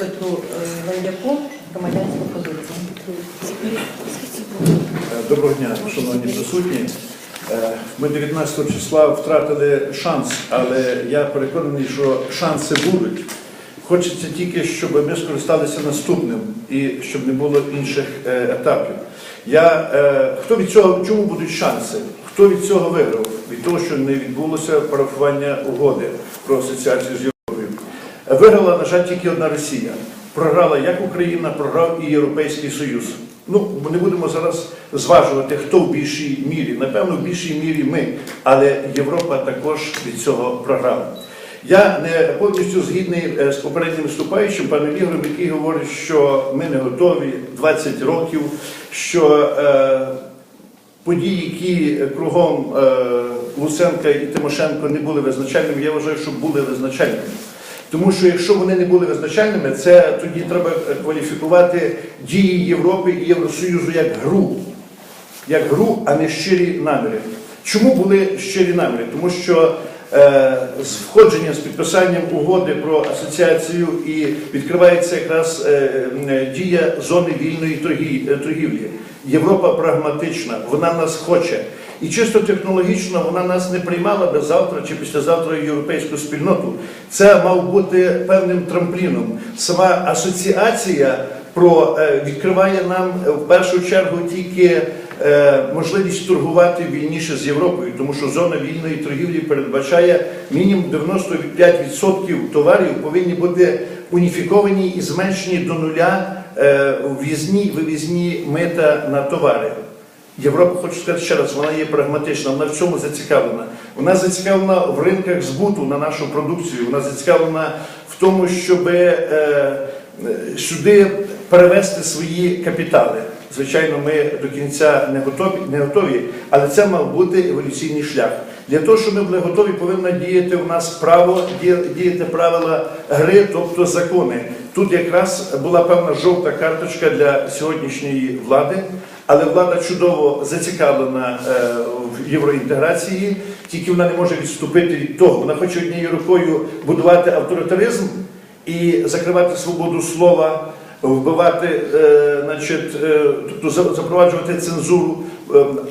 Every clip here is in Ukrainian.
Петру е, громадянську позицію. Доброго дня, шановні присутні. Е, Ми 19 числа втратили шанс, але я переконаний, що шанси будуть. Хочеться тільки, щоб ми скористалися наступним і щоб не було інших е, етапів. Я, е, хто від цього, чому будуть шанси? Хто від цього виграв? Від того, що не відбулося парафування угоди про асоціацію з. Виграла, на жаль, тільки одна Росія. Програла як Україна, програв і Європейський Союз. Ну, ми не будемо зараз зважувати, хто в більшій мірі. Напевно, в більшій мірі ми, але Європа також від цього програла. Я не повністю згідний е, з попереднім виступаючим паном Ігорем, який говорить, що ми не готові 20 років, що е, події, які кругом е, Луценка і Тимошенко не були визначальними, я вважаю, що були визначальними. Тому що якщо вони не були визначальними, це тоді треба кваліфікувати дії Європи і Євросоюзу як гру, як гру, а не щирі наміри. Чому були щирі наміри? Тому що е, з входженням, з підписанням угоди про асоціацію і відкривається якраз е, е, дія зони вільної е, торгівлі. Європа прагматична, вона нас хоче. І чисто технологічно вона нас не приймала би завтра чи післязавтра в європейську спільноту. Це мав бути певним трампліном. Сама асоціація про е, відкриває нам е, в першу чергу тільки е, можливість торгувати вільніше з Європою, тому що зона вільної торгівлі передбачає мінімум 95% товарів повинні бути уніфіковані і зменшені до нуля в'їзні вивізні мита на товари. Європа, хочу сказати ще раз, вона є прагматична, вона в цьому зацікавлена. Вона зацікавлена в ринках збуту на нашу продукцію, вона зацікавлена в тому, щоб е, е, сюди перевести свої капітали. Звичайно, ми до кінця не готові, не готові, але це мав бути еволюційний шлях. Для того, щоб ми були готові, повинно діяти у нас право, діяти правила гри, тобто закони. Тут якраз була певна жовта карточка для сьогоднішньої влади, але влада чудово зацікавлена е, в євроінтеграції, тільки вона не може відступити від того. Вона хоче однією рукою будувати авторитаризм і закривати свободу слова, вбивати, е, значить, е, тобто запроваджувати цензуру,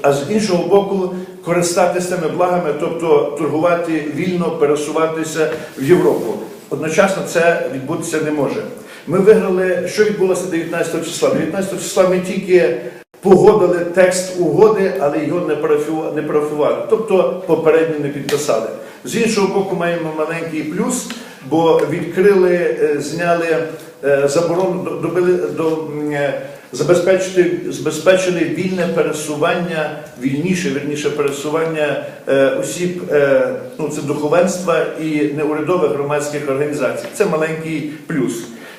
а з іншого боку, користатися тими благами, тобто торгувати вільно, пересуватися в Європу. Одночасно це відбутися не може. Ми виграли, що відбулося 19 числа. 19 числа ми тільки погодили текст угоди, але його не парафували, тобто попередньо не підписали. З іншого боку, маємо маленький плюс, бо відкрили, е, зняли е, заборону, до- добили до е, забезпечити забезпечили вільне пересування, вільніше, верніше пересування осіб, ну це духовенства і неурядових громадських організацій. Це маленький плюс.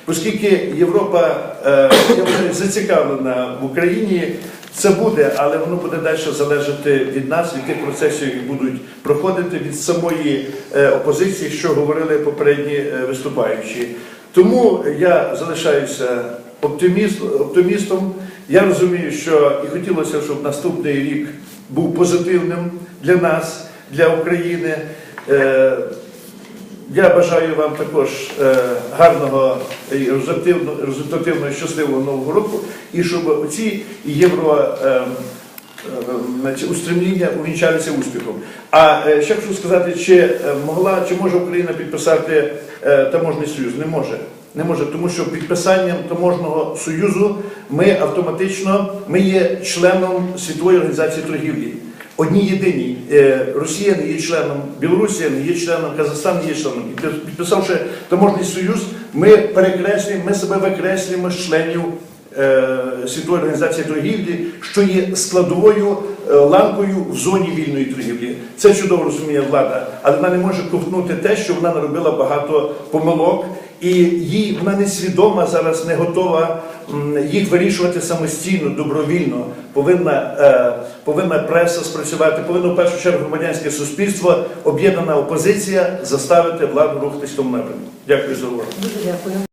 Оскільки Європа е, зацікавлена в Україні, це буде, але воно буде далі залежати від нас, від тих процесів, які будуть проходити від самої е, опозиції, що говорили попередні е, виступаючі. Тому я залишаюся оптиміст, оптимістом. Я розумію, що і хотілося, щоб наступний рік був позитивним для нас, для України. Е, я бажаю вам також е, гарного і результативного, щасливого нового року, і щоб ці євро е, е, устремління увінчалися успіхом. А ще хочу сказати, чи могла, чи може Україна підписати таможний союз? Не може. Не може, тому що підписанням таможного союзу ми автоматично ми є членом світової організації торгівлі. Одні єдині. Е, Росія не є членом, Білорусія не є членом, Казахстан не є членом. І під- підписавши таможний союз, ми перекреслюємо, ми себе викреслюємо з членів світової організації торгівлі, що є складовою е, ланкою в зоні вільної торгівлі. Це чудово розуміє влада, але вона не може ковтнути те, що вона наробила багато помилок. І їй вона не свідома зараз, не готова їх вирішувати самостійно, добровільно. Повинна, е, повинна преса спрацювати, повинно в першу чергу громадянське суспільство, об'єднана опозиція заставити владу рухатись в тому напрямку. Дякую за увагу.